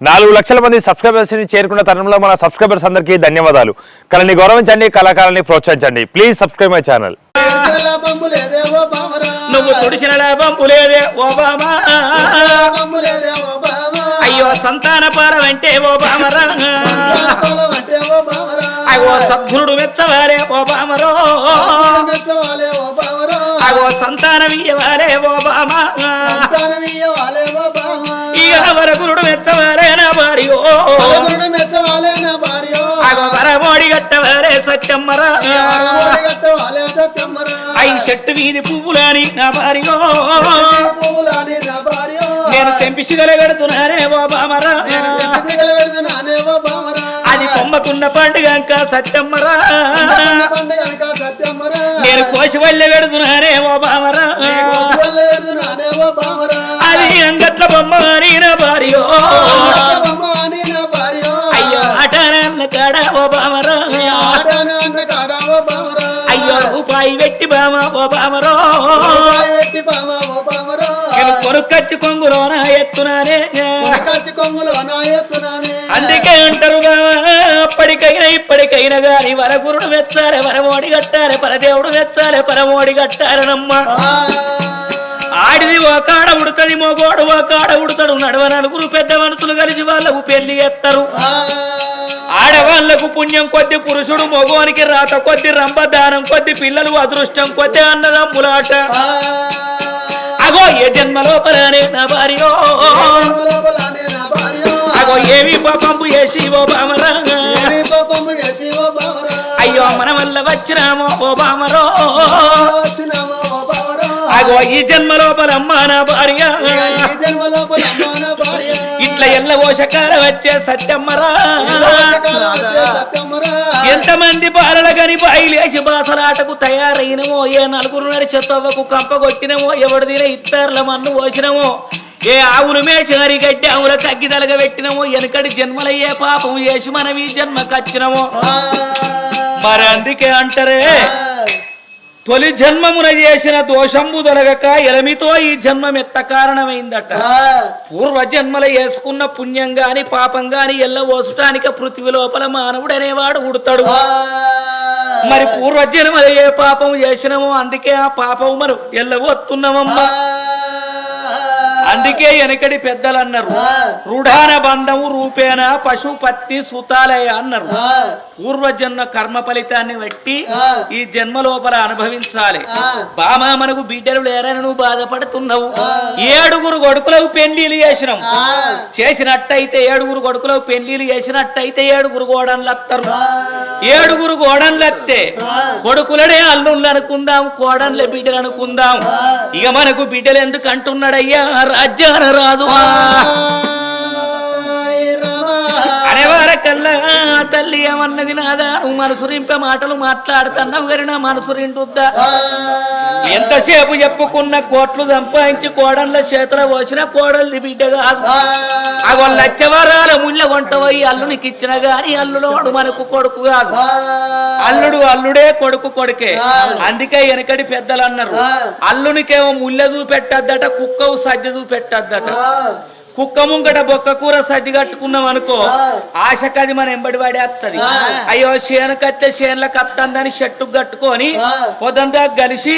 నాలుగు లక్షల మంది సబ్స్క్రైబర్స్ని చేరుకున్న తరుణంలో మన సబ్స్క్రైబర్స్ అందరికీ ధన్యవాదాలు. కళని గౌరవించండి కళాకారాన్ని ప్రోత్సహించండి. ప్లీజ్ సబ్స్క్రైబ్ మై ఛానల్ నువ్వు తుడిచిన లాభం ఓబామా. అయ్యో సంతాన పాలవంటే ఓబామరా. ఓ బామరా అగో సద్గురుడు మెచ్చవారే ఓబామరో. ఓ అగో సంతానం భార్యో అగో వరమోడి గట్టవారే సత్యమ్మరా చెట్టు వీధి పువ్వులని నా భార్యో నేను సిగలు పెడుతున్నానే ఓ బామరా. అది కొమ్మకున్న పండుగ సత్యమ్మరా నేను కోసి వల్లె పెడుతున్నానే ఓ బామరా. అది అంగట్ల బొమ్మ నా భార్యో అటానన్న కాడ ఓబామరా ఆట. నాన్న కాడ ఓ బామరా. అయ్యో రూపాయి బామ పెట్టి బామ ఓ బామరా. కొనుక్కచ్చి కొంగులో నా ఎత్తున్నానే అందుకే అంటారు బావా అప్పటికైనా ఇప్పటికైనా గాని వరగురుడు మెచ్చాలే వరమోడి కట్టాలే పరదేవుడు మెచ్చాలే పరమోడి కట్టాలనమ్మా ఆ, ఆడిది ఒక కాడ ఉడతది మగోడు ఒక కాడ ఉడతాడు. నడవ నలుగురు పెద్ద మనుషులు కలిసి వాళ్ళకు పెళ్ళి ఎత్తారు. ఆడవాళ్ళకు పుణ్యం కొద్ది పురుషుడు మగవానికి రాత కొద్ది రంపదానం కొద్ది పిల్లలు అదృష్టం కొద్ది అన్నదమ్ములాట. అగో ఏ జన్మ లోపలనే నా భార్యో. అగో ఏమి పాపంపు ఓ బామరా అయ్యో మన వల్ల వచ్చినామో ఓ బామరో ఈ జన్మ జన్మ లోపల అమ్మా నా భార్య. ఇట్లా ఎల్ల ఓషకార వచ్చే సత్యమ్మరా. ఎంతమంది బాలల గని బాయిలేసి బాసలాటకు తయారైనమో ఏ నలుగురు నడిచే తవ్వకు కంపగొట్టినమో ఎవడు తిన ఇత్తర్ల మన్ను పోసినమో ఏ ఆవులు మేచినరి గడ్డి ఆవుల తగ్గిదలగ పెట్టినమో వెనకటి జన్మలయ్యే పాపం చేసి మనం ఈ జన్మకు వచ్చినమో ఆ, మరి అందుకే అంటారే తొలి జన్మమున చేసిన దోషంబు దొరగక ఎలమితో ఈ జన్మం ఎత్త కారణమైందట. పూర్వ జన్మల వేసుకున్న పుణ్యం గాని పాపం గాని ఎల్ల ఓసటానికి పృథ్వీ లోపల మానవుడు అనేవాడు ఉడతాడు మరి పూర్వ జన్మల ఏ పాపం చేసినామో అందుకే ఆ పాపం మనం ఎల్లవస్తున్నామమ్మా అందుకే వెనకడి పెద్దలు అన్నారు. రూఢాన బంధము రూపేణ పశు పత్ని సుతాలయ అన్నారు. పూర్వజన్మ కర్మ ఫలితాన్ని బట్టి. ఈ జన్మ లోపల అనుభవించాలి. బామా మనకు బిడ్డలు లేరని నువ్వు బాధపడుతున్నావు. ఏడుగురు కొడుకులకు పెళ్ళిలు చేసినాం ఆ, చేసినట్టయితే ఏడుగురు కొడుకులకు పెళ్ళిలు చేసినట్టయితే ఏడుగురు గోడన్లు వస్తారు ఏడుగురు గోడన్లు వస్తే కొడుకులనే అల్లుళ్ళు అనుకుందాం కోడన్ల బిడ్డలు అనుకుందాం ఇక మనకు బిడ్డలు ఎందుకు అంటున్నాడయ్యా? రాజ్యాన రాదు ఆయ్ రామా. అనేవారకల్లా తల్లి ఏమన్నది నాదా? నువ్వు మనసు రింపే మాటలు మాట్లాడుతున్నావు గారి నా మనసు రింటుద్దా ఎంతసేపు చెప్పుకున్న కోట్లు సంపాదించి కోడళ్ళ చేతుల పోసిన కోడల్ది బిడ్డ కాదు. అగో లచ్చవరాల ముళ్ళ వంట పోయి అల్లునికి ఇచ్చిన గాని అల్లుడు మనకు కొడుకు కాదు. అల్లుడు అల్లుడే కొడుకు కొడుకే. అందుకే వెనకడి పెద్దలు అన్నారు. అల్లునికేమో ముళ్ళ చూపెట్టద్దట కుక్కవు సజ్జ చూపెట్టద్దట. కుక్క ముంగట బొక్క కూర సర్ది కట్టుకున్నాం అనుకో ఆశకది మన ఎంబడి పడేస్తది అయ్యో చేను కత్తే చేనుల కత్తందని షట్టు కట్టుకొని పొద్దంతా కలిసి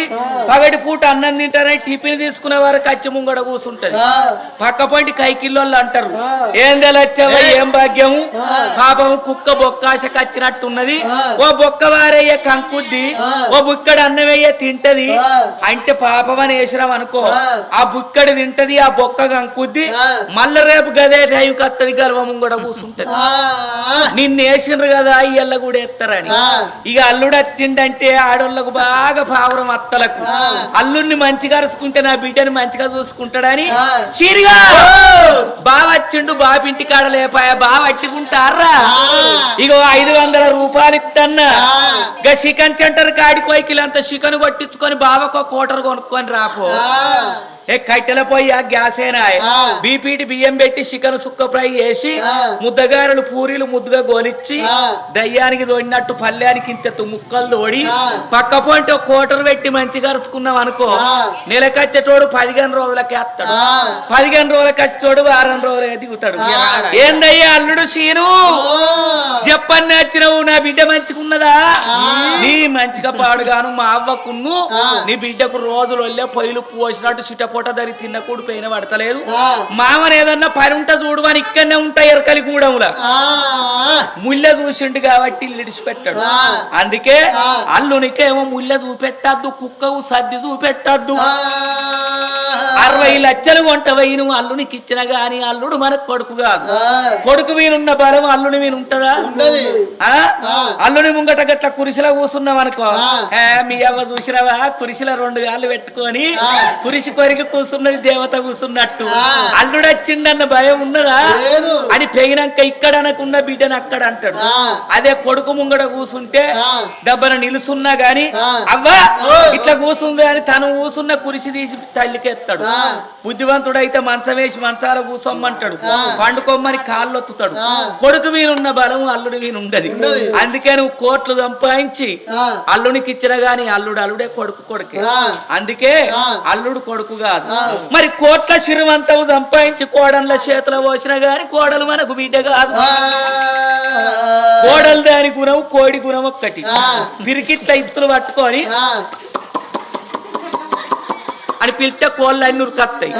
పగటి పూట అన్నం తింటారని టిఫిన్ తీసుకునే వారు కచ్చి ముంగట కూర్చుంటది పక్క పొంటి కైకిల్లోళ్ళు అంటారు ఏం తెలొచ్చావా ఏం. భాగ్యము? పాపం కుక్క బొక్క ఆశ కచ్చినట్టున్నది. ఓ బొక్క వారయ్య కంకుద్ది ఓ బుక్కడు అన్నమయ్య తింటది. అంటే పాపం అని వేసినాం అనుకో ఆ. బుక్కడి తింటది ఆ బొక్క కంకుద్ది మళ్ళీ రేపు గదే టైం కత్తది గర్వము కూడా కూర్చుంటది నిన్ను వేసిండ్రు కదా ఇయ్యల్ల కూడా ఎత్తారని. ఇక అల్లుడు వచ్చిండంటే ఆడోళ్ళకు బాగా పావురం అత్తలకు. అల్లుడిని మంచిగా అరుచుకుంటే నా బిడ్డని మంచిగా చూసుకుంటాడని. చిరిగా. బావ వచ్చిండు బాపింటి కాడ లేపాయ బావ అట్టుకుంటారా ఇగో ఐదు వందల రూపాయలు ఇత్తన్నా ఇక చికెన్ సెంటర్ కాడికి పోయి కిలంత చికెన్ కొట్టించుకొని బావకు కోటర్ కొనుక్కొని రాపో. ఏ కట్టెల పోయి ఆ. గ్యాస్ అయినా బీపీ బుక్కిడి బియ్యం పెట్టి చికెన్ సుక్క ఫ్రై చేసి. ముద్దగారెలు పూరీలు ముద్దుగా గోలిచ్చి. దయ్యానికి తోడినట్టు పల్లెనికి ఇంత ముక్కలు తోడి. పక్క పొంటి ఒక కోటరు పెట్టి మంచిగా అరుచుకున్నాం అనుకో. నెలకచ్చేటోడు పదిహేను రోజులకే వస్తాడు. పదిహేను రోజులకి వచ్చేటోడు వారం రోజులకే దిగుతాడు. ఏందయ్యా అల్లుడు సీను. చెప్పని నచ్చినవు నా బిడ్డ మంచిగున్నదా నీ మంచిగా పాడుగాను మా అవ్వకున్ను. నీ బిడ్డకు రోజులు వెళ్ళే పొయ్యిలు పోసినట్టు చిటపొట ధరి తిన్న కూడు పైన పడతలేదు ఆ. మామని ఏదన్నా పని ఉంటే చూడు అని ఇక్కడనే ఉంటాయి ఎరకలి గూడముల. ముళ్ళ చూసిండు కాబట్టి ఆ. అందుకే. అల్లునికేమో ముళ్ళ చూపెట్టద్దు కుక్కవు సర్ది చూపెట్టద్దు. అరవై లక్షలు కొంటవై నువ్వు అల్లునికి ఇచ్చిన గాని అల్లుడు మనకు కొడుకు కాదు. కొడుకు మీనున్న బలం అల్లుని మీద ఉంటదా. అల్లుని ముంగట గట్ల కురిసిలో కూర్చున్నాం అనుకో మీ అవ్వ చూసినవా కురిసిలో రెండు గాళ్ళు పెట్టుకొని. కురిసి కొరికి కూర్చున్నది దేవత కూర్చున్నట్టు ఆ. అల్లుడు వచ్చిండన్న భయం ఉన్నదా లేదు. అని పెయినాక ఇక్కడ అనకున్న బిడ్డను అక్కడ అంటాడు. అదే కొడుకు ముంగట కూర్చుంటే ఆ. దెబ్బన నిలుసున్నా గాని. అవ్వా. ఇట్లా కూర్చుంది అని తను కూసున్న కురిసి తీసి తల్లికెత్తాడు. బుద్ధివంతుడైతే మంచం వేసి మంచాల కూసొమ్మంటాడు. పండుకోమ్మని కాళ్ళు ఒత్తుతాడు ఆ. కొడుకు మీనున్న బలం అల్లుడి మీద ఉండదు. అందుకే నువ్వు కోట్లు సంపాదించి. అల్లునికి ఇచ్చిన గాని అల్లుడు అల్లుడే కొడుకు కొడుకే. అందుకే. అల్లుడు కొడుకు కాదు. మరి కోట్ల శిరువంతవు సంపాదించి కోడళ్ళ చేతిలో పోసిన గాని కోడలు మనకు బిడ్డ కాదు. కోడలు దాని గుణం కోడి గుణం ఒక్కటి. పిరికిట్ల ఇత్తులు పట్టుకొని. అని పిలిస్తే కోళ్ళు అన్ని ఉరుకత్తాయి.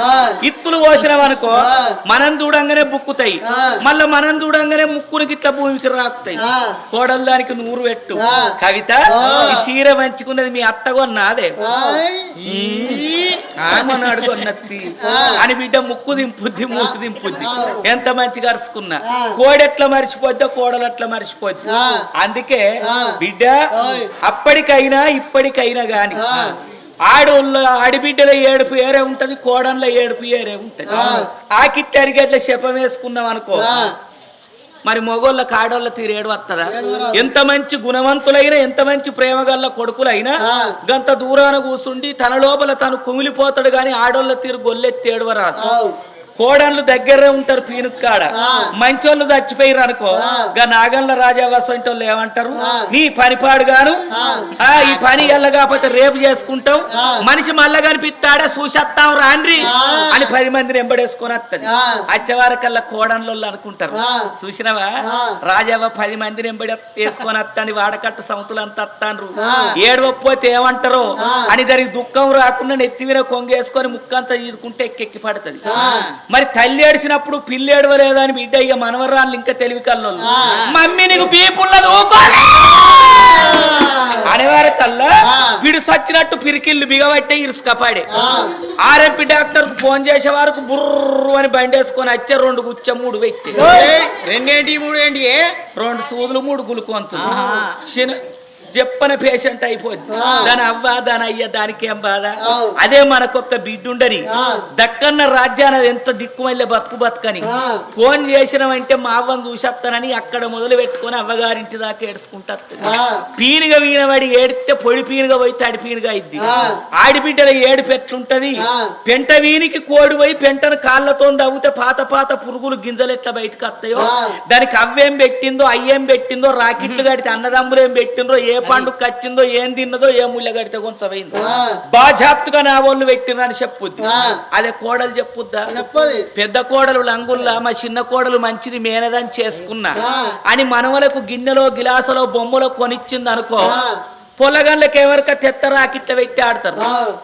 ఇత్తులు పోసినామనుకో ఆ. మనం చూడంగానే బుక్కుతాయి. మళ్ళా మనం చూడంగానే ముక్కుని గిట్ల భూమికి రాకుతాయి ఆ. కోడలు దానికి నూరు పెట్టు. కవిత. ఈ చీర మంచుకున్నది మీ అత్తగొన్నాదే ఆయ్. ఆమన్నాడు కొన్నత్తి ఆ. అని బిడ్డ ముక్కు దింపుద్ది మూతి దింపుద్ది. ఎంత మంచిగా అరుచుకున్నా. కోడి ఎట్లా మర్చిపోద్దో కోడలు అట్లా మర్చిపోద్ది. అందుకే. బిడ్డ. అప్పటికైనా ఇప్పటికైనా గాని. ఆడోళ్ళ ఆడిబిడ్డల ఏడుపు ఏరే ఉంటది కోడళ్ళ ఏడుపు ఏరే ఉంటది ఆ. ఆ కిట్టి అరిగేట్ల శపం వేసుకున్నాం అనుకో. మరి మొగోళ్ళ కాడోళ్ళ తీరేడు వస్తుందా రాదు. ఎంత మంచి గుణవంతులైన ఎంత మంచి ప్రేమగల్ల కొడుకులైనా. గంత దూరాన కూసుండి తన లోపల తను కుమిలిపోతాడు గాని ఆడోళ్ళ తీరు గొల్లెత్తి కోడళ్ళు దగ్గరే ఉంటారు పీనుక్ కాడ. మంచోళ్ళు చచ్చిపోయారు అనుకో. గా నాగండ్ల రాజావాసం వాళ్ళు ఏమంటారు. నీ పని పాడుగాను ఆ. ఈ పని ఎల్ల కాకపోతే రేపు చేసుకుంటాం. మనిషి మళ్ళా కనిపిస్తాడా చూసేస్తాం రాండ్రి. అని పది మందిని ఎంబడేసుకొని వస్తుంది. అచ్చవారికల్లా కోడన్లో అనుకుంటారు. చూసినవా. రాజావ పది మందిని ఎంబడి వేసుకొని వస్తాను వాడకట్టు సముతులు అంతా వస్తాను. ఏడవపోతే ఏమంటారో. అని దానికి దుఃఖం రాకుండా నెత్తి మీద కొంగేసుకొని ముక్కంతా ఈదుకుంటే ఎక్కెక్కి పడుతుంది. మరి తల్లి ఏడిచినప్పుడు పిల్లి ఏడవలేదా అని బిడ్డ ఇక మనవరాళ్ళు ఇంకా తెలివి కల్లోళ్ళు ఆ. మమ్మీ నీకు బీపుల్లదు అనేవారి కల్లా ఆ. వీడు సచ్చినట్టు పిరికిళ్ళు బిగబట్టే ఇరుసుకపాడే. ఆర్ఎంపి డాక్టర్కు ఫోన్ చేసే వరకు బుర్రు అని బండేసుకొని వచ్చే రెండు గుచ్చ మూడు ఏయ్, రెండేంటి మూడు ఏంటి ఏ? రెండు సూదులు మూడు గులుకొంచు చెప్పని పేషెంట్ అయిపోద్ది. దాని అవ్వ దాని అయ్య దానికి ఏం బాధ. అదే మనకొక్క బిడ్డుండని. దక్కన్న రాజ్యాన ఎంత దిక్కుమల్లే బతుకు బతుకని. ఫోన్ చేసినామంటే మా అవ్వని చూసేస్తానని అక్కడ మొదలు పెట్టుకొని అవ్వగారింటి దాకా ఏడుచుకుంటా. పీనుగా వీనబడి ఏడితే పొడి పీనుగా పోయి తడి పీనుగా ఇద్ది ఆ. ఆడిబిడ్డల ఏడు పెట్లుంటది. పెంట వీనికి కోడి పోయి పెంటను కాళ్ళతో దవ్వుతే పాత పాత పురుగులు గింజలు ఎట్లా బయటకు వస్తాయో. దానికి అవ్వేం పెట్టిందో అయ్యేం పెట్టిందో రాకెట్లు కడితే అన్నదమ్ములు ఏం పెట్టిందో ఏ పండుగ వచ్చిందో ఏం తిన్నదో ఏ ముళ్ళ కడితే కొంచెం పోయిందో ఆ. బాజాప్తుగా నా వాళ్ళు పెట్టినని చెప్పుద్ది. అదే కోడలు చెప్పుద్దా చెప్పది పెద్ద కోడలు లంగుల్లా మా చిన్న కోడలు మంచిది మేనదని చేసుకున్నా. అని మనవలకు గిన్నెలో గిలాసలో బొమ్మలో కొనిచ్చింది అనుకో. పొలగన్లకి ఎవరిక తెత్త రాకిట్ల పెట్టి ఆడతారు.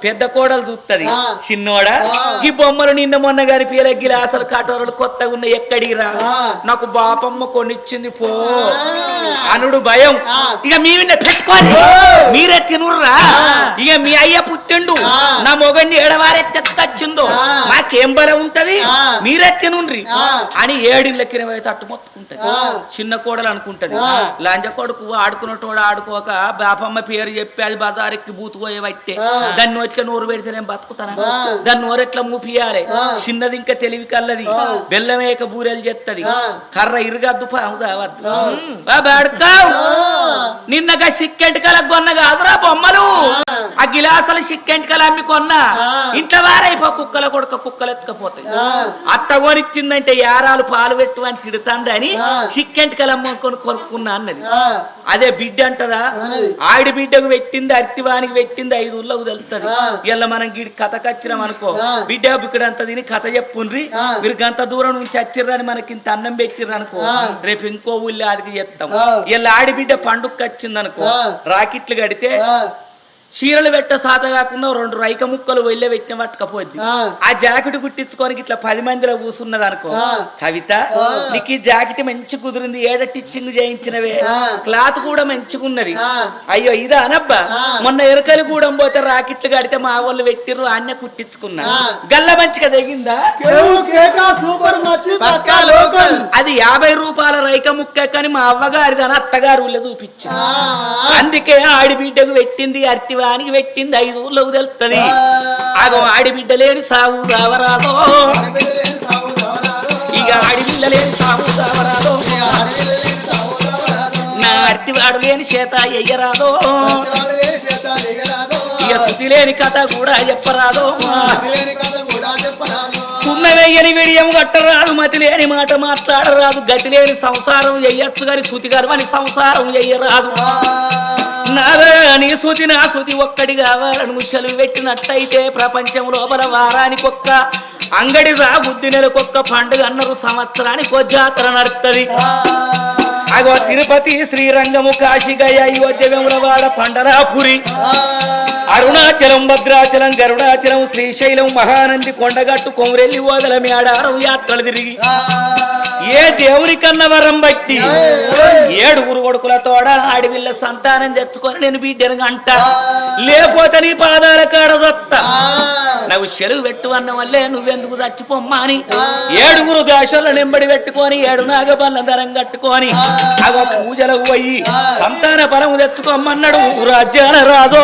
పెద్ద కోడలు చూస్తుంది. చిన్నోడా. ఈ బొమ్మలు నిన్న మొన్న గారి పీల గిలాసలు కటోరలు కొత్తగా ఉన్న ఎక్కడికి రా. నాకు బాపమ్మ కొనిచ్చింది పో. అనుడు భయం. ఇక మీ పెట్టుకోండి ఓ. మీరే తినుర్రా ఇక మీ అయ్య పుట్టిండు. నా మొగన్ని ఎడవారే తెచ్చిందో. మాకేం బలం ఉంటది. మీరే తినుండ్రి. అని ఏడిళ్ళకి ఇరవై తట్టు మొత్తుకుంటది. చిన్న కోడలు అనుకుంటది. లంజ కొడుకు ఆడుకున్నటోడు ఆడుకోక బాపమ్మ పేరు చెప్పి అది బజారెక్కి బూతుపోయే బట్టే. దాన్ని నోట్ల నోరు పెడితే నేను బతుకుతానా. దాన్ని నోరెట్లా మూపియాలి ఆ. చిన్నది ఇంకా తెలివి కల్లది. బెల్లమేక బూరెలు చేత్తది ఆ. కర్ర ఇరుగద్దు. ఆ. నిన్నగా సిక్కెట్ కల గొన్న కాదురా బొమ్మలు ఆ గిలాసలు చిక్కెంటికలు అమ్మి కొన్నా. ఇంట్లో వారైపో కుక్కల కొడుక కుక్కలు ఎత్తుకపోతాయి. అత్త కొనిచ్చిందంటే యారాలు పాలు పెట్టు అని తిడుతాందని ఆ. చిక్కెంటికలు అమ్ముకొని కొనుక్కున్నా అన్నది అదే బిడ్డ అంటదా. ఆడి బిడ్డకు పెట్టింది అర్తివానికి పెట్టింది ఐదు ఊళ్ళకు తెలుస్తుంది. ఇలా మనం గీడి కథ కచ్చినాం అనుకో. బిడ్డ బిక్కడంత తిని కథ చెప్పుండ్రి. మీరు గంత దూరం నుంచి వచ్చిర్రని మనకి ఇంత అన్నం పెట్టిర్రు అనుకో. రేపు ఇంకో ఊళ్ళో అదికి చెప్తాం. ఇలా ఆడిబిడ్డ పండుగ వచ్చింది అనుకో. రాకెట్లు కడితే చీరలు పెట్ట సాత కాకుండా రెండు రైక ముక్కలు వెళ్ళే పెట్టిన పట్టుకపోద్ది ఆ. ఆ జాకెట్ కుట్టించుకొని ఇట్లా పది మందిలో కూసున్నది అనుకో. కవిత నీకు ఈ జాకెట్ మంచి కుదిరింది ఏడ టిచ్చింగ్ చేయించినవే. క్లాత్ కూడా మంచిగున్నది. అయ్యో ఇదా అనబ్బా. మొన్న ఎరకలు కూడా పోతే రాకెట్లు కడితే మా వాళ్ళు పెట్టిర్రు అన్న కుట్టించుకున్నా. గల్ల మంచిగా తెగిందా కేవు కేక సూపర్ మార్చి పక్కా లోకల్ అది యాభై రూపాయల రైక ముక్క కానీ మా అవ్వగారిది అని అత్తగారు ఊళ్ళో చూపించు ఆ, అందుకే ఆడిబిడ్డకు పెట్టింది అర్తివానికి పెట్టింది ఐదు ఊళ్ళకు తెలుస్తుంది. అగో ఆడిబిడ్డ లేని సాగు రావరాదో. ఇక ఆడిబిడ్డ లేని సాగు రావరాదో. నా అర్తివాడు లేని చేత ఎయ్యరాదో. ఇక లేని కథ కూడా చెప్పరాదో. ఉన్నవెయ్యని విడియం కట్టరాదు మతి లేని మాట మాట్లాడరాదు గతి లేని సంసారం చెయ్యొచ్చు గాని శృతి గర్వని సంసారం చెయ్యరాదు నారాయణి సుతి శృతి నా శృతి ఒక్కడి కావాలని ముచ్చలు పెట్టినట్టయితే ప్రపంచం లోపల వారానికి ఒక్క అంగడి రాబుద్ది నెలకొక్క పండుగ అన్నారు సంవత్సరానికి జాతర నడుస్తుంది అగో తిరుపతి శ్రీరంగము కాశీగయ అయోధ్య వెములవాడ పండరాపురి. అరుణాచలం భద్రాచలం గరుడాచలం శ్రీశైలం మహానంది కొండగట్టు కొమరెల్లి ఓదల మేడారం యాత్రలు తిరిగి. ఏ దేవుని కన్న వరం బట్టి ఏడుగురు కొడుకుల తోడ ఆడివిల్ల సంతానం తెచ్చుకొని నేను బిడ్డను అంట. లేకపోతే నీ పాదాల కాడ సత్తా. నాకు చెరువు పెట్టు అన్న వల్లే నువ్వెందుకు చచ్చిపోమ్మా అని. ఏడుగురు దాశల్లో నింబడి పెట్టుకొని ఏడు నాగబల్ల ధరం కట్టుకొని అగో పూజలకు పోయి సంతాన బలము తెచ్చుకోమన్నాడు రాజ్యాన రాదో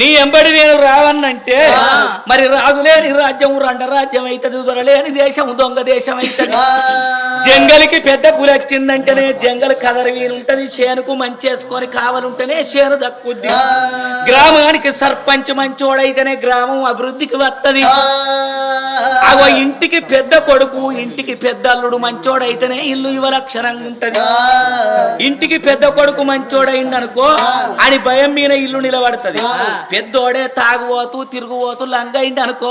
నా ఎంబడి నేను రావన్నంటే మరి రాజులేని రాజ్యం రండ రాజ్యం అవుతుంది దొరలేని దేశం దొంగ దేశం అవుతుంది జంగలికి పెద్ద పులి వచ్చిందంటేనే జంగల్ కదరి వీలుంటది చేనుకు మంచేసుకొని కావాలంటేనే చేను దక్కుద్ది. గ్రామానికి సర్పంచ్ మంచోడైతేనే గ్రామం అభివృద్ధికి వస్తది అగో ఇంటికి పెద్ద కొడుకు ఇంటికి పెద్ద అల్లుడు మంచోడైతేనే ఇల్లు యువలక్షణంగా ఉంటది. ఇంటికి పెద్ద కొడుకు మంచోడైంది అనుకో అని భయం మీద ఇల్లు నిలబడుతుంది. పెద్దోడే తాగుబోతూ తిరుగుబోతూ లంగైంది అనుకో.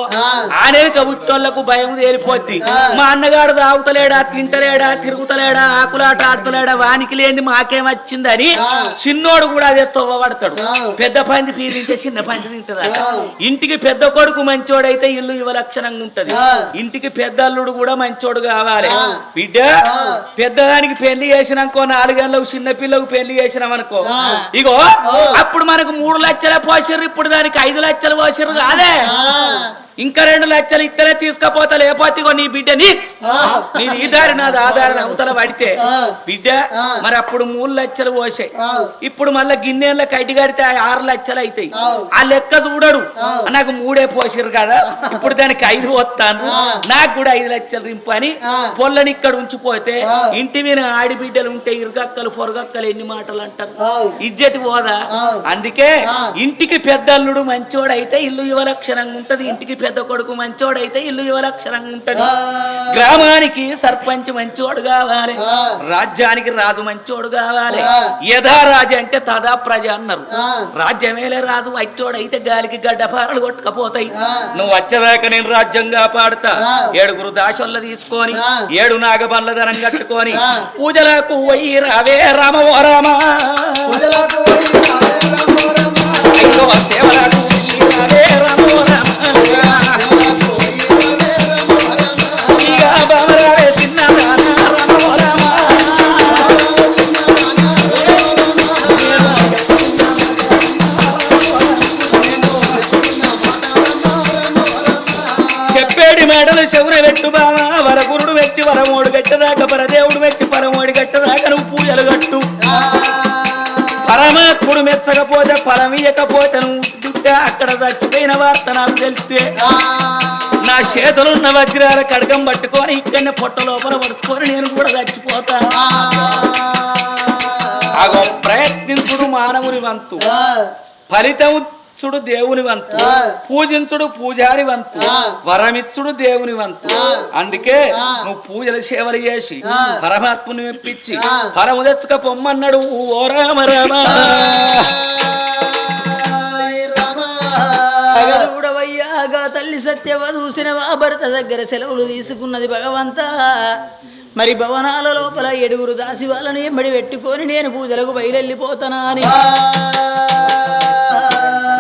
ఆనేక బుట్టోళ్ళకు భయం తేలిపోద్ది. మా అన్నగాడు తాగుతలేడా తింటలేడా తిరుగుతలేడా ఆకులాట ఆడతలేడా వానికి లేని మాకేం వచ్చిందని చిన్నోడు కూడా అదే తవ్వబడతాడు పెద్ద పంది పీలింటే చిన్న పంది తింటదా? ఇంటికి పెద్ద కొడుకు మంచోడైతే ఇల్లు యువలక్షణంగా ఉంటది. ఇంటికి పెద్ద అల్లుడు కూడా మంచోడు కావాలి. బిడ్డ పెద్దదానికి పెళ్ళి చేసినాకో నాలుగేళ్ళకు చిన్న పిల్లకు పెళ్ళి చేసినాం అనుకో. ఇగో అప్పుడు మనకు మూడు లక్షల పోసిర్రు ఇప్పుడు దానికి ఐదు లక్షలు పోసిర్రు కాదే? ఇంకా రెండు లక్షలు ఇత్తనే తీసుకపోతా లేకపోతే నీ బిడ్డని నీ. ఈ దారి నాది ఆధారణ అవతల పడితే. బిడ్డ మరి అప్పుడు మూడు లక్షలు పోసాయి. ఇప్పుడు మళ్ళా గిన్నెల కైటి కడితే ఆరు లక్షలు అవుతాయి ఆ. లెక్క చూడడు. నాకు మూడే పోసిర్రు కదా. ఇప్పుడు దానికి ఐదు వస్తాను నాకు కూడా ఐదు లక్షలు రింపు అని పొల్లని ఇక్కడ ఉంచిపోతే ఇంటి మీద ఆడిబిడ్డలు ఉంటే ఇరుగక్కలు పొరగక్కలు ఎన్ని మాటలు అంటారు? ఇజ్జతి పోదా? అందుకే ఇంటికి పెద్దల్లుడు మంచోడైతే ఇల్లు యువలక్షణంగా ఉంటది. ఇంటికి పెద్ద కొడుకు మంచోడైతే ఇల్లు యువలక్షణంగా ఉంటది. గ్రామానికి సర్పంచ్ మంచోడు కావాలి. రాజ్యానికి రాజు మంచోడు కావాలి. యథా రాజు అంటే తదా ప్రజ అన్నారు. రాజ్యమేలే రాజు వచ్చోడైతే గాలికి గడ్డపారలు కొట్టుకపోతాయి. నువ్వు వచ్చేదాకా నేను రాజ్యం కాపాడుతా. ఏడుగురు దాసొల్ల తీసుకొని ఏడు నాగబండ్ల ధనం కట్టుకొని పూజలకు పోయి రావే రామ ఓ రామ. పూజలకు పోయి రావే రామో రావే రామ. గట్టదాకా పరదేవుడు వెచ్చి పరమోడి గట్టదాకా నువ్వు పూజలు కట్టు. పరమాత్ముడు మెచ్చకపోతే ఫలమియకపోతే నువ్వు దుట్ట అక్కడ చచ్చిపోయిన వార్త నాకు తెలిస్తే నా చేతులున్న వజ్రాల కడకం పట్టుకొని ఇక్కడనే పొట్ట లోపల పడుచుకొని నేను కూడా చచ్చిపోతా. ఆగో ప్రయత్నించుడు మానవుని వంతు. ఫలితముచ్చుడు దేవుని వంతు. పూజించుడు పూజారి వంతు. వరమిచ్చుడు దేవుని వంతు. అందుకే నువ్వు పూజల సేవలు చేసి పరమాత్ముని మెప్పించి ఫలము తెచ్చుక పొమ్మన్నాడు. ఓ రామ రామ. తల్లి సత్యవ చూసినవా భర్త దగ్గర సెలవులు తీసుకున్నది భగవంత. మరి భవనాల లోపల ఏడుగురు దాసి వాళ్ళని ఎంబడి పెట్టుకొని నేను పూజలకు బయలుపోతానా అని.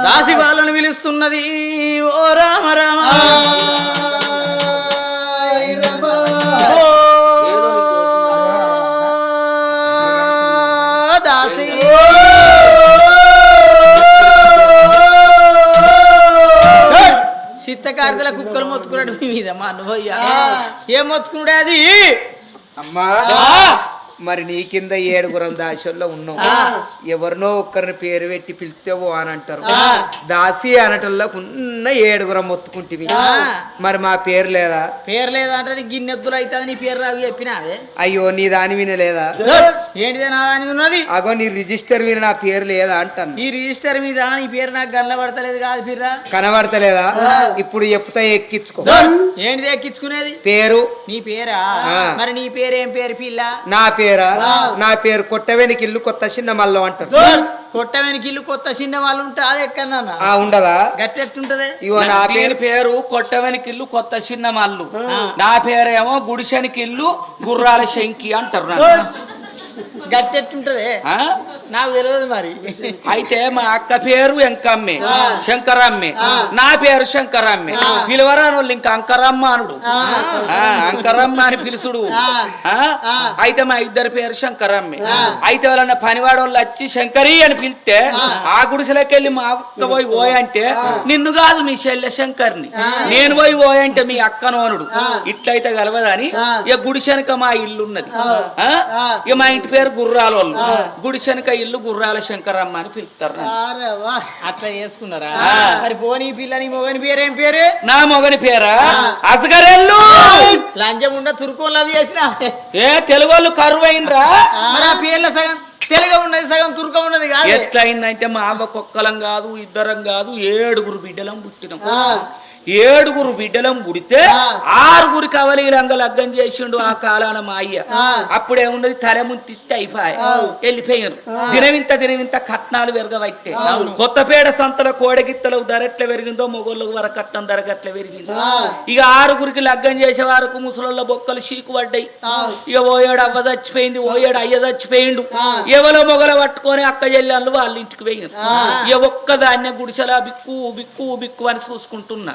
దాసి వాళ్ళని పిలుస్తున్నది. ఓ రామ రామ. దాసి. కుక్కలు మొత్తుకున్నాడు మీద మా అనుభయ్యా ఏం మొత్తుకున్నాడు అది? అమ్మా. మరి నీ కింద ఏడుగురం దాసోల్లో ఉన్నావు ఎవరినో ఒక్కరిని పేరు పెట్టి పిలిచావు అని అంటారు. దాసి అనటంలో ఉన్న ఏడుగురం మొత్తుకుంటివి. మరి మా పేరు లేదా? పేరు లేదంటే నీకు గిన్నెద్దులు అవుతుంది నీ పేరు రాదు చెప్పినావే? అయ్యో నీ దాని వినలేదా ఏంటిదే నా దాని ఉన్నది అగో నీ రిజిస్టర్ విన నా పేరు లేదా అంటాను. ఈ రిజిస్టర్ మీద నీ పేరు నాకు కనబడతలేదు కాదు పిర్రా. కనబడతలేదా? ఇప్పుడు చెప్తా ఎక్కించుకో. ఏంటిది ఎక్కించుకునేది? పేరు. నీ పేరా. మరి నీ పేరు ఏం పేరు పిల్ల? నా పేరా నా పేరు కొట్టవేనికి ఇల్లు కొత్త చిన్న మల్లం అంటారు కొట్టవేనికి ఇల్లు కొత్త చిన్న వాళ్ళు ఉంటే అది ఎక్కడన్నా ఆ ఉండదా? గట్టెట్టుంటది ఇగో నా పేరు పేరు కొట్టవనికి ఇల్లు కొత్త చిన్న మల్లు నా పేరేమో గుడిసెనికి ఇల్లు గుర్రాల శంకి అంటారు నాకు తెలియదు మరి. అయితే మా అక్క పేరు ఎంకమ్మే శంకరమ్మే. నా పేరు శంకరమ్మే. పిలవరాని వాళ్ళు ఇంకా అంకరమ్మ అనుడు అంకరమ్మ అని పిలుసుడు? అయితే మా ఇద్దరి పేరు శంకరమ్మే. అయితే వాళ్ళన్న పనివాడు వాళ్ళు వచ్చి శంకరి అని పిలిస్తే ఆ. గుడిసెలకి వెళ్ళి మా అక్క పోయి ఓయ్ అంటే నిన్ను కాదు మీ చెల్లె శంకర్ని. నేను పోయి ఓయ్ అంటే మీ అక్కను అనుడు ఇట్లయితే గలవదని ఇక గుడిసెనక మా ఇల్లు ఉన్నది ఆ? ఇక మా ఇంటి పేరు గుర్రాల వాళ్ళు. గుడిసెనక ఇల్లు గుర్రాల శంకరమ్మ అని పిలుస్తారు. అట్లా చేసుకున్నారా? మరి పోనీ పిల్ల నీ మొగని పేరు ఏం పేరు? నా మొగని పేరా? అసగరెల్లు లంచం ఉండ తురుకోలు అవి చేసిన? ఏ తెలుగు వాళ్ళు కరువైనరా మరి ఆ పేర్ల సగం తెలుగు ఉన్నది సగం తురుక ఉన్నది కాదు? ఎట్లయిందంటే మా అవ్వ కుక్కలం కాదు ఇద్దరం కాదు ఏడుగురు బిడ్డలం పుట్టినాం. ఏడుగురు బిడ్డలం పుడితే ఆరుగురు కవలీలంగా లగ్గం చేసిండు ఆ కాలాన మా అయ్య. అప్పుడే ఉన్నది తల ముంతిత్తి అయిపోయి వెళ్ళిపోయారు దినవింత దినవింత కట్నాలు పెరగబట్టే కొత్తపేట సంతల కోడగిత్తలకు ధర ఎట్లా పెరిగిందో మొగోళ్ళకు వరకట్నం ధర ఎట్లా పెరిగింది ఇక ఆరుగురికి లగ్గం చేసే వరకు ముసలోళ్ళ బొక్కలు చీకు పడ్డాయి. ఇక ఓయేడు అవ్వ చచ్చిపోయింది ఓయేడు అయ్య చచ్చిపోయిండు. ఎవరో మొగల పట్టుకొని అక్క చెల్లెళ్ళు వాళ్ళ ఇంటికి పోయినారు ఇక ఒక్క ధాన్య గుడిసెలా బిక్కు బిక్కు బిక్కు అని చూసుకుంటున్నా.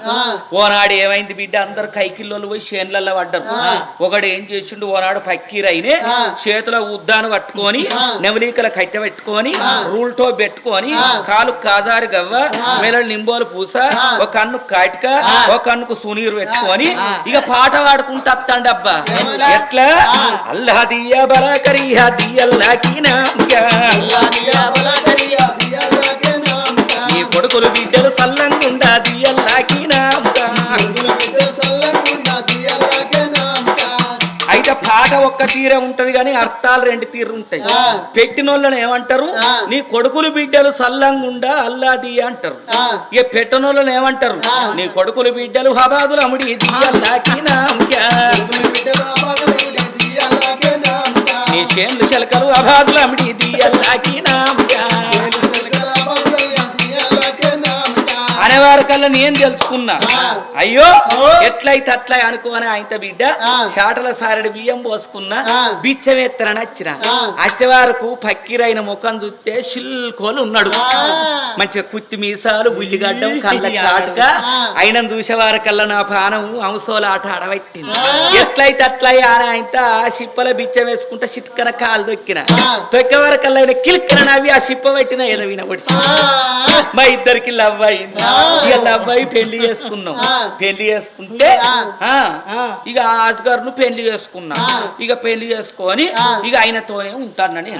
ఓనాడు ఏమైంది బిడ్డ? అందరు కైకిల్లోలు పోయి చేన్లల్లో పడ్డారు. ఒకడు ఏం చేసిండు? ఓనాడు పక్కీరైనే చేతిలో ఉద్దాను పట్టుకొని నెవలీకల కట్టె పెట్టుకొని రూల్టో పెట్టుకొని కాలు కాజారి గవ్వ మెల నింబోలు పూస ఒక కన్ను కాటిక ఒక కన్నుకు సునీరు పెట్టుకొని ఇక పాట పాడుకుంటా అత్తండబ్బా ఎట్లా? అల్లా దియ బలకరియా దియల్లాకి ఈ ఒక్క తీరే ఉంటది కానీ అర్థాలు రెండు తీరు ఉంటాయి. పెట్టినోళ్ళని ఏమంటారు? నీ కొడుకులు బిడ్డలు సల్లంగుండా అల్లాది అంటారు. ఇక పెట్టినోళ్ళని ఏమంటారు? నీ కొడుకులు బిడ్డలు హబాదులు దియల్లాకి నీ చేన్లు శలకలు అబాదులు అమిడి దియల్లాకి అనేవారి కల్లా నేను తెలుసుకున్నా అయ్యో ఎట్లయితే అట్లా అనుకోని ఆయన బిడ్డ చాటల సారెడు బియ్యం పోసుకున్నా బిచ్చం ఎత్తనని వచ్చిన వచ్చే వరకు పక్కిరైన ముఖం చూస్తే షిల్కోలు ఉన్నాడు. మంచిగా కుత్తి మీసాలు బుల్లిగడ్డం కళ్ళ చాటుగా. ఆయన చూసేవారి కల్లా నా ప్రాణం అంశోల ఆట ఆడబట్టింది. ఎట్లయితే అట్లా అని ఆయన సిప్పల బిచ్చం వేసుకుంటా చిట్కన కాలు దొక్కిన. దొక్కే వరకల్లా ఆయన కిలిక్కన నవ్వి ఆ సిప్ప పెట్టిన ఏదో వినబడి మా ఇద్దరికి లవ్ అయింది. లవ్ అయి పెళ్ళి చేసుకున్నాం. పెళ్ళి చేసుకుంటే ఆ, ఇక ఆస్గారు పెళ్ళి చేసుకున్నా. ఇక పెళ్ళి చేసుకొని ఇక ఆయనతోనే ఉంటానని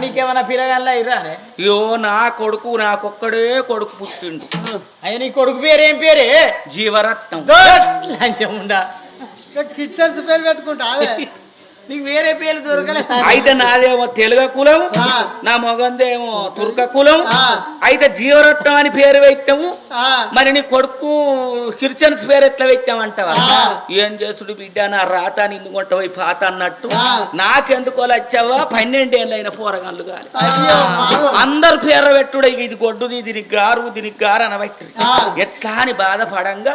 నీకేమన్నా ఇరానే అయ్యో నా కొడుకు నాకొక్కడే కొడుకు పుట్టిండు. అయ్యా నీ కొడుకు పేరు ఏం పేరే? జీవరత్నం. కిచెన్స్ పేరు పెట్టుకుంటా నీకు వేరే పేర్లు దొరకలేదు అయితే నాదేమో తెలుగు కులం. నా మొగందేమో తుర్క కులం. అయితే జీవరత్నం అని పేరు పెట్టాము. మరి నీ కొడుకు క్రిస్టియన్స్ పేరు ఎట్లా పెట్టామంటావా. ఏం చేసుడు బిడ్డ నా రాత నిన్ను కొంటపోయి పాత అన్నట్టు ఆ. నాకెందుకో వచ్చావా పన్నెండేళ్ళు అయిన పోరగాళ్ళు మారు. అందరు పేర పెట్టుడు ఇది గొడ్డుది దీనికి గారు దీనికి గారు అనబెట్టి. ఎట్లా అని బాధపడంగా.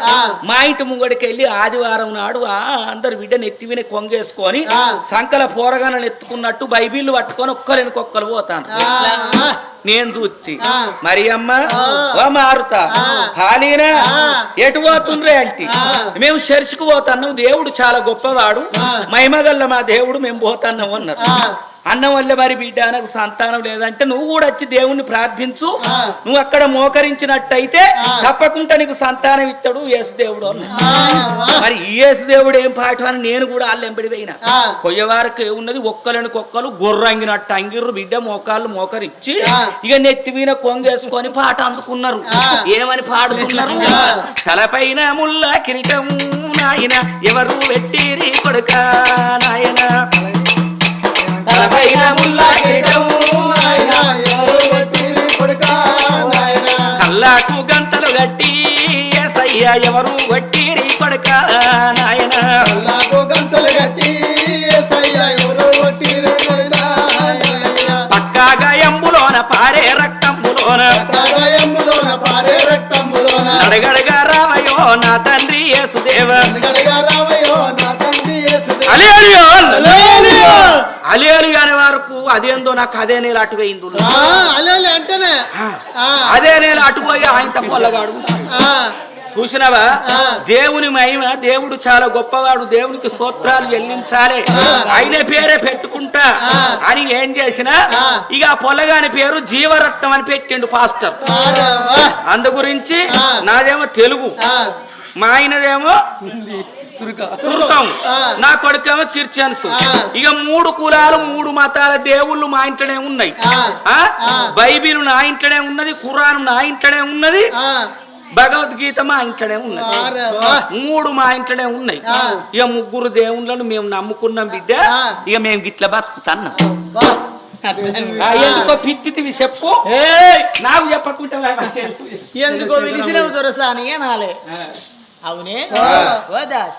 మా ఇంటి ముంగడికి వెళ్ళి ఆదివారం నాడు ఆ అందరు బిడ్డను ఎత్తి విని కొంగేసుకొని. సంకల పోరగాలను ఎత్తుకున్నట్టు బైబిల్ పట్టుకొని ఒక్కరిని కొక్కలు పోతాను నేను చూస్తే ఆ. మరి అమ్మ. ఓ మారుతా ఆ. ఎటు పోతుండ్రే అంటే. మేము చర్చికి పోతున్నాం దేవుడు చాలా గొప్పవాడు. మహిమగల్ల మా దేవుడు మేము పోతున్నాం అన్నారు. అన్నం వల్ల మరి బిడ్డ నాకు సంతానం లేదంటే నువ్వు కూడా వచ్చి దేవుణ్ణి ప్రార్థించు. నువ్వు అక్కడ మోకరించినట్టయితే. తప్పకుండా నీకు సంతానం ఇస్తాడు యేసు దేవుడు. మరి ఈ యేసు దేవుడు ఏం పాఠం అని నేను కూడా వాళ్ళు ఎంబడి పోయినా ఆ. కొయ్యవారికి ఉన్నది ఒక్కలని కొక్కలు గొర్రంగినట్టు అంగిర్రు బిడ్డ మోకాళ్ళు మోకరిచ్చి. ఇక నెత్తి మీద కొంగేసుకొని పాట అందుకున్నారు. ఏమని పాడుకున్నారు. తలపైన ముల్ల కిరీటం నాయన ఎవరు పెట్టిరి కొడుక నాయన కల్లాకు గంతలు గట్టి ఎసయ్య ఎవరు కొట్టిరి కొడుక నాయన? కల్లాకు గంతలు కట్టి ఏసయ్య ఎవరు నాయన. పక్కాగా ఎంబులోన పారే రక్తంబులోన. కాగాయములోన పారే రక్తములోన అడగడగా రావయో నా తండ్రి యేసుదేవ. గడగా రావయ్యో నా అలేలు అనే వరకు అదేందో నాకు అదే నేల అటు పోయింది ఆ, అల్లెలు అంటేనే. అదే నేల అటు పోయి ఆయన పొల్లగాడు ఆ, చూసినవా. దేవుని మహిమ దేవుడు చాలా గొప్పవాడు దేవునికి స్తోత్రాలు చెల్లించాలి. ఆయన పేరే పెట్టుకుంటా. అని ఏం చేసినా. ఇక ఆ పొలగాని పేరు జీవరత్నం అని పెట్టిండు పాస్టర్. అందు గురించి. నాదేమో తెలుగు. మా ఆయనదేమో నా కొడుకేమో క్రిస్టియన్స్. ఇక మూడు కులాలు మూడు మతాల దేవుళ్ళు మా ఇంట్లోనే ఉన్నాయి. బైబిల్ నా ఇంట్లోనే ఉన్నది ఖురాన్ నా ఇంట్లోనే ఉన్నది భగవద్గీత మా ఇంట్లోనే ఉన్నది. మూడు మా ఇంట్లోనే ఉన్నాయి. ఇక ముగ్గురు దేవుళ్ళను మేము నమ్ముకున్నాం బిడ్డ. ఇక మేము గిట్ల బతుకుతున్నాం. ఎందుకో పిత్తివి చెప్పు. నాకు చెప్పకుంటే ఎందుకో పిలిచినవు దొరసాని అనాలే అవునే? ఓ దాస్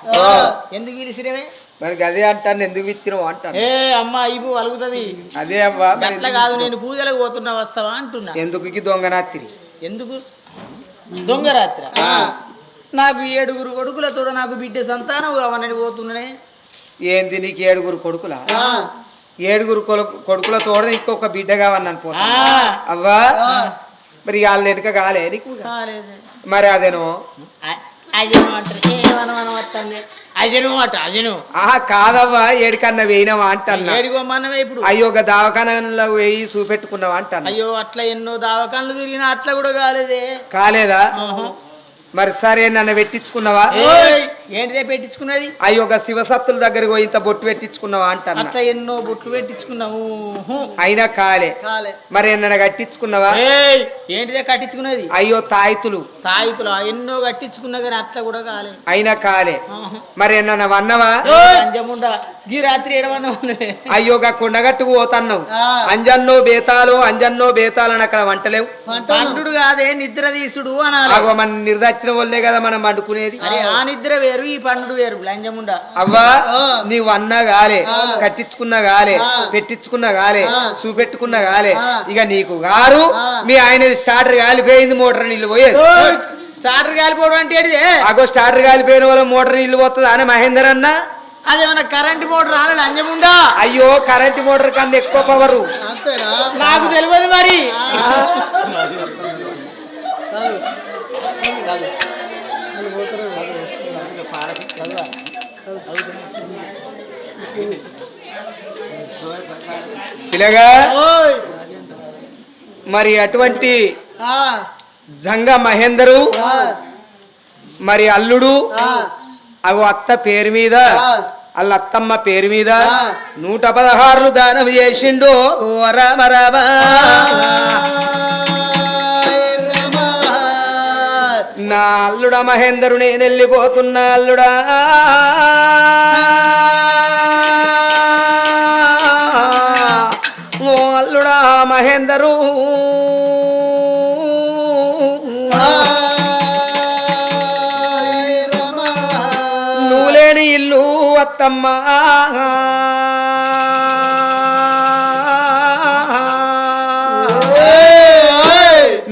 ఎందుకు పిలిచినవే? మరి అదే అంటాను ఎందుకు విత్తినావు అంటాను. ఏ అమ్మ ఇపు అలుగుతుంది. అదే అవ్వా అట్లా కాదు నేను పూజలకు పోతున్నా వస్తావా అంటున్నా. ఎందుకు ఈ దొంగనాత్రి? ఎందుకు? దొంగరాత్రి. నాకు ఏడుగురు కొడుకులతో నాకు బిడ్డ సంతానం కావాలని పోతున్నానే. ఏంది నీకు ఏడుగురు కొడుకులా? ఆ, ఏడుగురు కొడుకు కొడుకుల తోడ ఇంకొక బిడ్డ కావన్నాను పోతా. అవ్వా? మరి వాళ్ళ వెనుక కాలే నీకు కాలేదు. మరి అదేనో? అ- అజను అంటారు. ఏమనమనం వస్తుంది? అజను అట అజను. ఆహా కాదవ్వా ఏడికన్నా వేయినవా అంటన్నా. ఏడుకోమన్నవే ఇప్పుడు. అయ్యో ఒక దవాఖానలో వేయి చూపెట్టుకున్నావా అంటాను అయ్యో అట్లా ఎన్నో దవాఖాన్లు తిరిగినా అట్లా కూడా కాలేదే. కాలేదా? ఆహా. మరి సరే నన్ను పెట్టించుకున్నావా? ఏంటిదే పెట్టించుకున్నది? అయ్యో ఒక శివసత్తుల దగ్గరికి పోయి ఇంత బొట్టు పెట్టించుకున్నావా అట్లా ఎన్నో బొట్లు పెట్టించుకున్నావు. అయినా కాలే. కాలే. మరి ఏమన్నా కట్టించుకున్నావా? ఏంటిదే కట్టించుకున్నది? అయ్యో తాయితులు. తాయితులు? ఎన్నో కట్టించుకున్నా కానీ అట్లా కూడా కాలే. అయినా కాలే. మరి ఏమన్నా వన్నవా? అంజముండా. గీ రాత్రి అయ్యో గా కొండగట్టుకు పోతన్నావు. అంజన్నో బేతాలు అంజన్నో బేతాలు అని అక్కడ వంటలేవు. పండుడు కాదే నిద్ర తీసుడు అనాలి. అగో నిర్దచ్చిన వాళ్ళే కదా మనం వండుకునేది అరే ఆ నిద్ర వేరు ఈ పండుడు వేరు లంజముండా. అవ్వా. నీవు అన్నా గాలే ఆ. కట్టించుకున్నా గాలే ఆ. పెట్టించుకున్నా గాలే ఆ. చూపెట్టుకున్నా గాలే. ఆ. ఇక నీకు గారు. మీ ఆయన స్టార్టర్ గాలిపోయింది మోటార్ నీళ్ళు పోయేది. స్టార్టర్ కాలిపోవడం అంటే అగో స్టార్టర్ గాలిపోయిన వాళ్ళ మోటార్ నీళ్ళు పోతుంది అని మహేందర్ అన్న? అదేమన్నా కరెంట్ మోటార్ రాలే లంజముండా? అయ్యో కరెంట్ మోటార్ కన్నా ఎక్కువ పవరు నాకు తెలియదు మరి. పిల్లగా ఓయ్. మరి అటువంటి ఆ, జంగ మహేందరు ఆ, మరి అల్లుడు ఆ, అగో అత్త పేరు మీద ఆ. వాళ్ళ అత్తమ్మ పేరు మీద. నూట పదహారులు దానం చేసిండు. రామ రమా. వెళ్ళిపోతున్నా అల్లుడా మహేందరు నేను వెళ్ళిపోతున్నా అల్లుడా. ఓ అల్లుడా మహేందరు. నువ్వు లేని ఇల్లు అత్తమ్మా.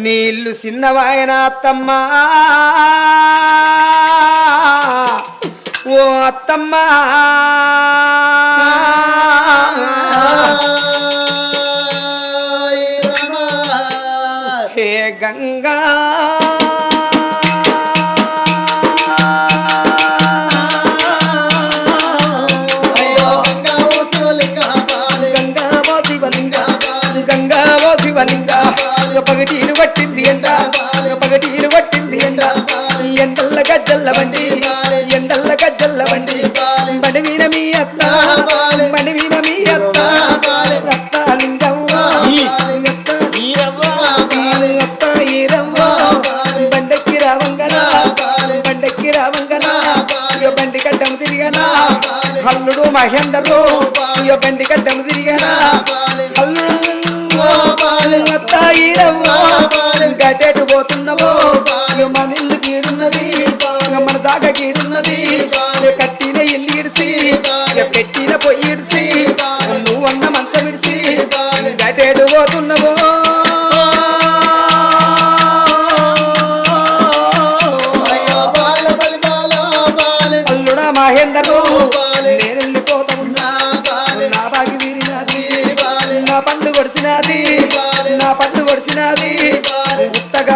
నీ ఇల్లు చిన్నవాయన అత్తమ్మా ఓ అత్తమ్మా. హే గంగా. గంగా. పగటీలు పట్టింది ఎండ. పగటీలు పట్టింది ఎండ. ఎండల్ల గజ్జల్ల బండి. ఎండల్ల గజ్జల్ల బండి. బండి వీణ మీ అత్త. బండి వీణ మీ అత్త. అత్త లింగవ్వ. అత్త అత్త ఈరవ్వ బండకి రావంగనా బండకి రావంగనా ఇక బండి గడ్డం తిరిగనా. హల్లుడు మహేందరు ఇక బండి గడ్డం తిరిగనా. గడ్డెటు పోతున్నావో మన ఇల్లు కీడున్నది. ఇక మన దాగ కీడున్నది. ఇక కట్టిన ఇల్లు ఇడిసి ఇక పెట్టిన పొయ్యి ఇడిసి నువ్వన్న మంచం ఇడిసి గడ్డెటు పోతున్నావో అల్లుడా మహేందరు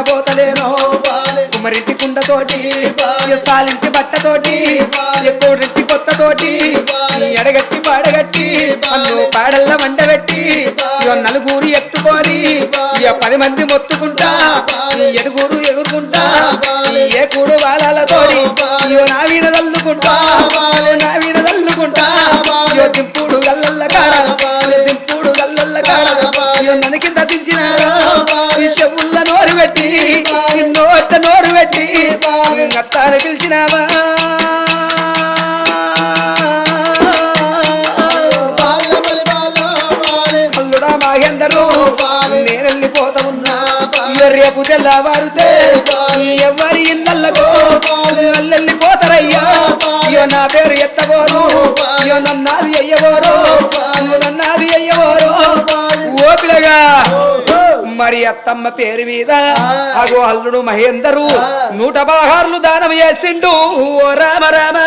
పోతలేనో కుమరింటి కుండతోటి సాలింటి బట్టతోటి ఎక్కువరింటి కొత్తతోటి ఎడగట్టి పాడగట్టి అన్ను పాడల్ల వండబెట్టి నలుగురు ఎత్తుకొని పది మంది మొత్తుకుంటా ఈ ఎదుగురు ఎగురుకుంటా ఏ కూడు వాళ్ళతోటి నా వీణ తల్లుకుంటా నా వీణ తల్లుకుంటా దింపుడు గల్లల్ల కాడ దింపుడు గల్లల్ల కాడ నన్ను కింద దించినారా నోరు పెట్టి ఈ నోట నోరు పెట్టి అత్తాను పిలిచినావా? అల్లుడా మహేందరు నేను వెళ్ళిపోతా ఉన్నా. ఇక రేపు తెల్లవారితే ఎవరి ఇళ్ళకో వెళ్ళిపోతారయ్యా ఇయో నా పేరు ఎత్తబోరు ఇయో నన్నాది అయ్యబోరు ఇయో నన్నాది అయ్యబోరు ఓ మరి అత్తమ్మ పేరు మీద అగో అల్లుడు మహేందరు నూట పదహారులు దానం చేసిండు. ఓ రామ రామ.